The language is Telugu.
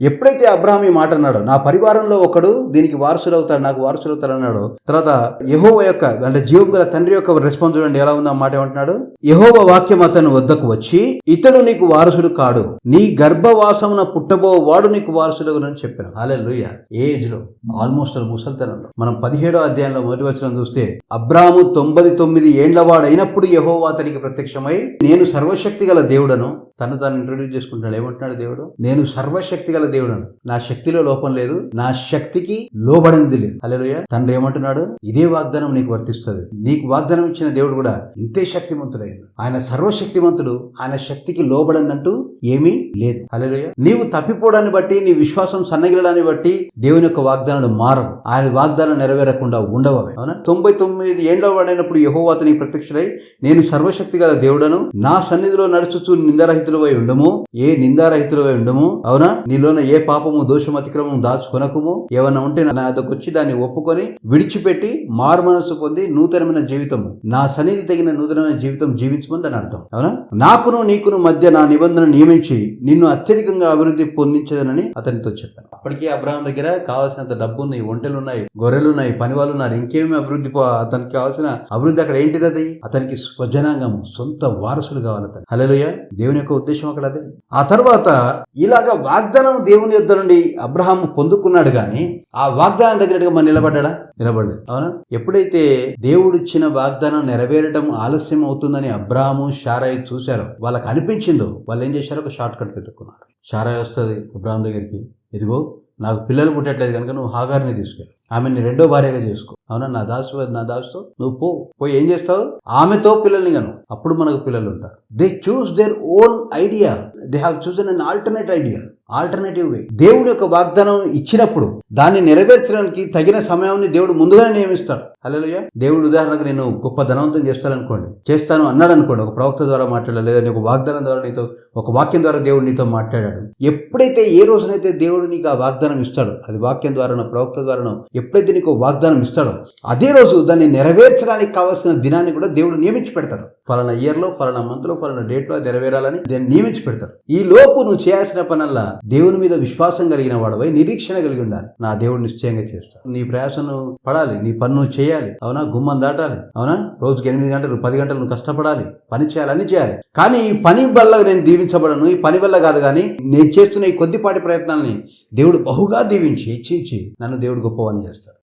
ఎప్పుడైతే అబ్రహాం ఈ మాట అన్నాడో నా పరివారంలో ఒకడు దీనికి వారసులు అవుతాడు నాకు వారసులు అవుతాడు అన్నాడు తర్వాత యహోవ యొక్క అంటే జీవం గల తండ్రి యొక్క రెస్పాన్స్ చూడండి ఎలా ఉందో మాట ఏమంటున్నాడు? యహోవ వాక్యం అతను వద్దకు వచ్చి ఇతడు నీకు వారసుడు కాడు నీ గర్భవాసమున పుట్టబో వాడు నీకు వారసుడు అని చెప్పాను. అలే ఏజ్లో ఆల్మోస్ట్ ముసల్తనంలో. మనం పదిహేడో అధ్యాయంలో మొదటి వచ్చిన చూస్తే అబ్రాము తొంభై తొమ్మిది ఏండ్ల అయినప్పుడు యహోవా అతనికి ప్రత్యక్షమై నేను సర్వశక్తి గల దేవుడను తను తాను ఇంట్రొడ్యూస్ చేసుకుంటాడు ఏమంటున్నాడు దేవుడు? నేను సర్వశక్తి గల దేవుడను. నా శక్తిలో లోపం లేదు నా శక్తికి లోబడింది లేదు. అలెలుయ తండ్రి ఏమంటున్నాడు? ఇదే వాగ్దానం నీకు వర్తిస్తుంది. నీకు వాగ్దానం ఇచ్చిన దేవుడు కూడా ఇంతే శక్తిమంతుడైన ఆయన సర్వశక్తిమంతుడు ఆయన శక్తికి లోబడిందంటూ ఏమీ లేదు. అలెలుయ నీవు తప్పిపోవడాన్ని బట్టి నీ విశ్వాసం సన్నగిలడాన్ని బట్టి దేవుని యొక్క వాగ్దానాలు మారవు. ఆయన వాగ్దానం నెరవేరకుండా ఉండవు అవునా? తొంభై తొమ్మిది ఏండ్ల వాడైనప్పుడు యహోవా అతని ప్రత్యక్షుడై నేను సర్వశక్తి గల దేవుడను నా సన్నిధిలో నడుచుచు నిందారహితులవై ఉండము? ఏ నిందారహితులవై ఉండము? అవునా? నీలోన ఏ పాపము దోషం అతిక్రమం దాచుకొనకుము? ఏమన్నా ఉంటే నా దగ్గరకు వచ్చి దాన్ని ఒప్పుకొని విడిచిపెట్టి మారు మనసు పొంది నూతనమైన జీవితము. నా సన్నిధి తగిన నూతనమైన జీవితం జీవించమని దాని అర్థం. అవునా? నాకును నీకును మధ్య నా నిబంధన నియమించి నిన్ను అత్యధికంగా అభివృద్ధి పొందించదనని అతనితో చెప్పాను. అప్పటికే అబ్రాహం దగ్గర కావాల్సినంత డబ్బు ఉన్నాయి ఒంటెలు ఉన్నాయి గొర్రెలు ఉన్నాయి పని వాళ్ళు ఉన్నారు ఇంకేమి అభివృద్ధి అతనికి కావాల్సిన అభివృద్ధి అక్కడ ఏంటిది అది? అతనికి స్వజనాంగం సొంత వారసులు కావాలి అతను హలోయ దేవుని యొక్క ఉద్దేశం అక్కడ అదే. ఆ తర్వాత ఇలాగ వాగ్దానం దేవుని యొద్ద నుండి అబ్రహాం పొందుకున్నాడు గాని ఆ వాగ్దానం దగ్గరగా మరి నిలబడ్డా నిలబడలేదు అవునా? ఎప్పుడైతే దేవుడు ఇచ్చిన వాగ్దానం నెరవేరడం ఆలస్యం అవుతుందని అబ్రాహాము షారాయి చూశారో వాళ్ళకి అనిపించిందో వాళ్ళు ఏం చేశారో? ఒక షార్ట్ కట్ వెతుక్కున్నారు. షారాయి వస్తుంది అబ్రాహాం దగ్గరికి. ఇదిగో నాకు పిల్లలు పుట్టట్లేదు కనుక నువ్వు హాగార్ని తీసుకెళ్ళు. ఆమెని రెండో భార్యగా చేసుకో. అవునా? నా దాసు నా దాసుతో నువ్వు పో. పోయి ఏం చేస్తావు? ఆమెతో పిల్లల్ని గను అప్పుడు మనకు పిల్లలు ఉంటారు. They choose their own idea they have chosen an alternate idea alternative way దేవుడు యొక్క వాగ్దానం ఇచ్చినప్పుడు దాన్ని నెరవేర్చడానికి తగిన సమయాన్ని దేవుడు ముందుగానే నియమిస్తాడు. హల్లెలూయా దేవుడు ఉదాహరణకు నేను గొప్ప ధనవంతం చేస్తాననుకోండి చేస్తాను అన్నాడు అనుకోండి ఒక ప్రవక్త ద్వారా మాట్లాడాలి లేదా నీకు ఒక వాగ్దానం ద్వారా నీతో ఒక వాక్యం ద్వారా దేవుడు నీతో మాట్లాడాడు. ఎప్పుడైతే ఏ రోజునైతే దేవుడు నీకు ఆ వాగ్దానం ఇస్తాడో. అది వాక్యం ద్వారానో ప్రవక్త ద్వారానో ఎప్పుడైతే నీకు వాగ్దానం ఇస్తాడో అదే రోజు దాన్ని నెరవేర్చడానికి కావాల్సిన దినాన్ని కూడా దేవుడు నియమించి పెడతాడు. ఫలానా ఇయర్లో ఫలానా మంత్లో ఫలానా డేట్లో అది నెరవేరాలని దాన్ని నియమించి పెడతాడు. ఈ లోపు నువ్వు చేయాల్సిన పనల్లా దేవుని మీద విశ్వాసం కలిగిన వాడవై నిరీక్షణ కలిగి ఉండాలి. నా దేవుడు నిశ్చయంగా చేస్తాడు. నీ ప్రయాసను పడాలి నీ పని నువ్వు చేయాలి. అవునా? గుమ్మం దాటాలి. అవునా? రోజుకి ఎనిమిది గంటలు పది గంటలు నువ్వు కష్టపడాలి. పని చేయాలి అన్ని చేయాలి. కానీ ఈ పని వల్ల నేను దీవించబడను ఈ పని వల్ల కాదు కానీ నేను చేస్తున్న ఈ కొద్దిపాటి ప్రయత్నాలని దేవుడు బహుగా దీవించి హెచ్చించి నన్ను దేవుడు గొప్పవని చేస్తాడు.